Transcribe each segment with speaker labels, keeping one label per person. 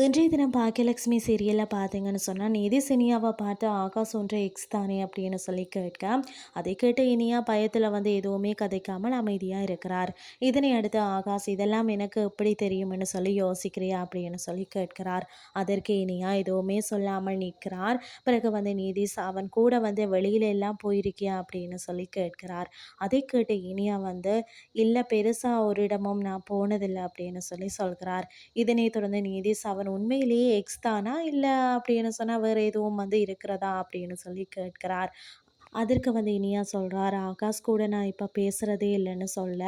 Speaker 1: இன்றைய தினம் பாக்கியலட்சுமி சீரியலில் பார்த்தீங்கன்னு சொன்னால் நிதி சினியாவை பார்த்து ஆகாஷ் ஒன்ற எக்ஸ் தானே? அப்படின்னு சொல்லி கேட்க அதை கேட்டு இனியா பயத்தில் வந்து எதுவுமே கதைக்காமல் அமைதியாக இருக்கிறார். இதனை அடுத்து ஆகாஷ் இதெல்லாம் எனக்கு எப்படி தெரியும்னு சொல்லி யோசிக்கிறியா? அப்படின்னு சொல்லி கேட்கிறார். அதற்கு இனியா எதுவுமே சொல்லாமல் நிற்கிறார். பிறகு வந்து நீதி அவன் கூட வந்து வெளியில எல்லாம் போயிருக்கியா? அப்படின்னு சொல்லி கேட்கிறார். அதை கேட்டு இனியா வந்து இல்லை பெருசாக ஒரு இடமும் நான் போனதில்லை அப்படின்னு சொல்லி சொல்கிறார். இதனை தொடர்ந்து நீதி அவன் உண்மையிலேயே எக்ஸ் தானா? இல்லை அப்படின்னு சொன்னால் வேறு எதுவும் வந்து இருக்கிறதா? அப்படின்னு சொல்லி கேட்கிறார். அதற்கு வந்து இனியா சொல்கிறார் ஆகாஷ் கூட நான் இப்போ பேசுகிறதே இல்லைன்னு சொல்ல.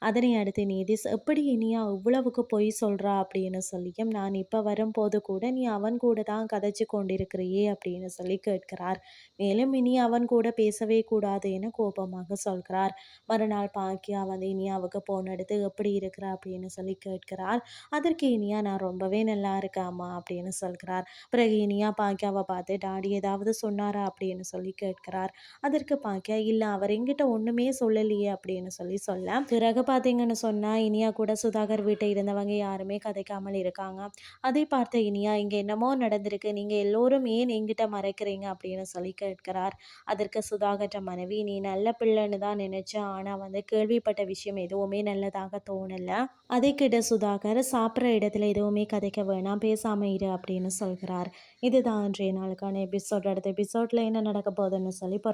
Speaker 1: அதனை அடுத்து நீதிஸ் எப்படி இனியா இவ்வளவுக்கு பொய் சொல்கிறா அப்படின்னு சொல்லியும் நான் இப்போ வரும்போது கூட நீ அவன் கூட தான் கதைச்சு கொண்டிருக்கிறியே அப்படின்னு சொல்லி கேட்கிறார். மேலும் இனி அவன் கூட பேசவே கூடாது என கோபமாக சொல்கிறார். மறுநாள் பாக்கியா வந்து இனியாவுக்கு போன் எடுத்து எப்படி இருக்கிறா? அப்படின்னு சொல்லி கேட்கிறார். அதற்கு இனியா நான் ரொம்பவே நல்லா இருக்காமா அப்படின்னு சொல்கிறார். பிறகு இனியா பாக்கியாவை பார்த்து டாடி ஏதாவது சொன்னாரா? அப்படின்னு சொல்லி கேட்கிறார். அதற்கு பார்க்க இல்லை அவர் எங்கிட்ட ஒன்றுமே சொல்லலையே அப்படின்னு சொல்லி சொல்ல பிறகு பார்த்தீங்கன்னு சொன்னால் இனியா கூட சுதாகர் வீட்டை இருந்தவங்க யாருமே கதைக்காமல் இருக்காங்க. அதை பார்த்த இனியா இங்கே என்னமோ நடந்திருக்கு. நீங்கள் எல்லோரும் ஏன் எங்கிட்ட மறைக்கிறீங்க? அப்படின்னு சொல்லி கேட்கிறார். அதற்கு சுதாகர்ட்ட மனைவி நீ நல்ல பிள்ளைன்னு தான் நினைச்சேன். ஆனால் வந்து கேள்விப்பட்ட விஷயம் எதுவுமே நல்லதாக தோணலை. அதை கிட்ட சுதாகர் சாப்பிட்ற இடத்துல எதுவுமே கதைக்க வேணாம். பேசாமல் இரு அப்படின்னு சொல்கிறார். இதுதான் அன்றைய நாளுக்கான எபிசோட். அடுத்த எபிசோட்ல என்ன நடக்க போகுதுன்னு சொல்லி